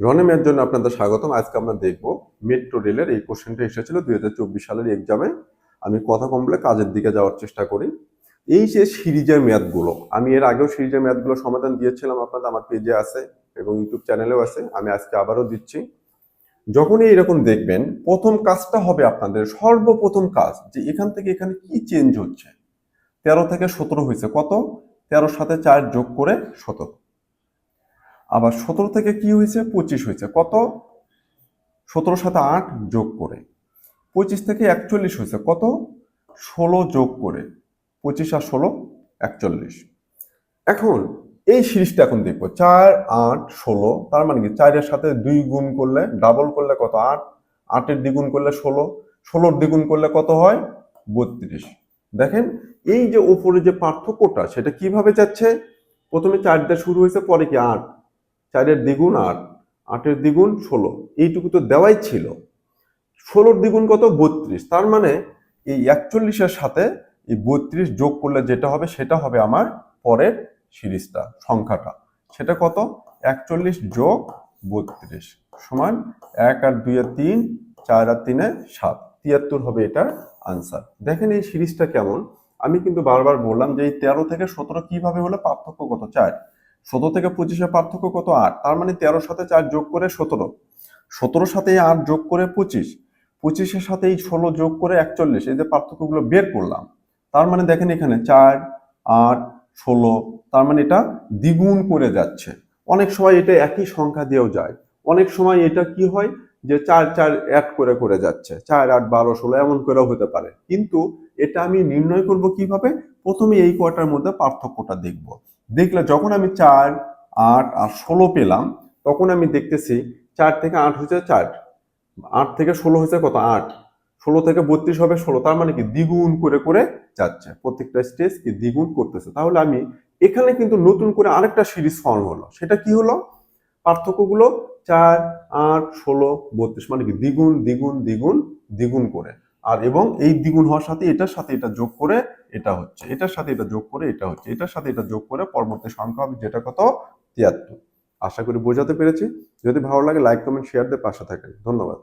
রনেমের জন্য আপনাদের স্বাগতম। আজকে আমরা দেখব মেট্রো রেলের এই কোশ্চেনটা এসেছিল দুই হাজার চব্বিশ সালের এক্সামে আমি কথা কম বলে কাজের দিকে যাওয়ার চেষ্টা করি। এই যে সিরিজের মেয়াদগুলো, আমি এর আগেও সিরিজের মেয়াদগুলো সমাধান দিয়েছিলাম, আপনাদের আমার পেজে আছে এবং ইউটিউব চ্যানেলেও আছে, আমি আজকে আবারও দিচ্ছি। যখনই এরকম দেখবেন, প্রথম কাজটা হবে আপনাদের, সর্বপ্রথম কাজ, যে এখান থেকে এখানে কি চেঞ্জ হচ্ছে? তেরো থেকে সতেরো হয়েছে, কত? তেরোর সাথে চার যোগ করে সতেরো। আবার সতেরো থেকে কি হয়েছে? পঁচিশ হয়েছে। কত? সতেরো সাথে আট যোগ করে। পঁচিশ থেকে একচল্লিশ হয়েছে। কত? ষোলো যোগ করে। পঁচিশ আর ষোলো, একচল্লিশ। এখন এই সিরিজটা এখন দেখব। চার, আট, ষোলো, তার মানে কি? চারের সাথে দুই গুণ করলে ডাবল করলে কত? আট। আটের দ্বিগুণ করলে ষোলো। ষোলোর দ্বিগুণ করলে কত হয়? বত্রিশ। দেখেন, এই যে ওপরে যে পার্থক্যটা, সেটা কীভাবে যাচ্ছে? প্রথমে চার দিয়ে শুরু হয়েছে, পরে কি? আট। চারের দ্বিগুণ আট, আটের দ্বিগুণ ষোলো, এইটুকু তো দেওয়াই ছিল। ষোলোর দ্বিগুণ কত? বত্রিশ। তার মানে এই একচল্লিশের সাথে এই বত্রিশ যোগ করলে যেটা হবে, সেটা হবে আমার পরের সিরিজটা, সংখ্যাটা। সেটা কত? একচল্লিশ যোগ বত্রিশ সমান এক আর দুই আর তিন, চার আর তিনে সাত। তিয়াত্তর হবে এটার আনসার। দেখেন এই সিরিজটা কেমন। আমি কিন্তু বারবার বললাম যে এই তেরো থেকে সতেরো কীভাবে হলে পার্থক্য কত? চার। সতেরো থেকে পঁচিশের পার্থক্য কত? আট। তার মানে তেরোর সাথে চার যোগ করে সতেরো। সতেরোর সাথে আট যোগ করে পঁচিশ। পঁচিশের সাথে এই ষোলো যোগ করে একচল্লিশ। এই যে পার্থক্যগুলো বের করলাম। তার মানে দেখেন এখানে চার, আট, ষোলো, তার মানে এটা দ্বিগুণ করে যাচ্ছে। অনেক সময় এটা একই সংখ্যা দিয়েও যায়। অনেক সময় এটা কি হয়? যে চার চার অ্যাড করে করে যাচ্ছে। চার, আট, বারো, ষোলো এমন করেও হতে পারে। কিন্তু এটা আমি নির্ণয় করব কীভাবে? প্রথমে এই কয়টার মধ্যে পার্থক্যটা দেখব। দেখলে যখন আমি চার, আট আর ষোলো পেলাম, তখন আমি দেখতেছি চার থেকে আট হয়েছে চার। আট থেকে ষোলো হয়েছে কত? আট। ষোলো থেকে বত্রিশ হবে ষোলো, তার মানে কি? দ্বিগুণ করে করে যাচ্ছে। প্রত্যেকটা স্টেজ কি দ্বিগুণ করতেছে। তাহলে আমি এখানে কিন্তু নতুন করে আরেকটা সিরিজ ফর্ম হলো। সেটা কি হলো? পার্থক্যগুলো চার, আট, ষোলো, বত্রিশ মানে কি? দ্বিগুণ দ্বিগুণ দ্বিগুণ দ্বিগুণ করে। আর এবং এই দ্বিগুণ হওয়ার সাথে এটার সাথে এটা যোগ করে এটা হচ্ছে। এটার সাথে এটা যোগ করে এটা হচ্ছে। এটার সাথে এটা যোগ করে পরবর্তী সংখ্যা হবে যেটা কত? তিয়াত্তর। আশা করি বোঝাতে পেরেছি। যদি ভালো লাগে লাইক কমেন্ট শেয়ার দিয়ে পাশে থাকেন। ধন্যবাদ।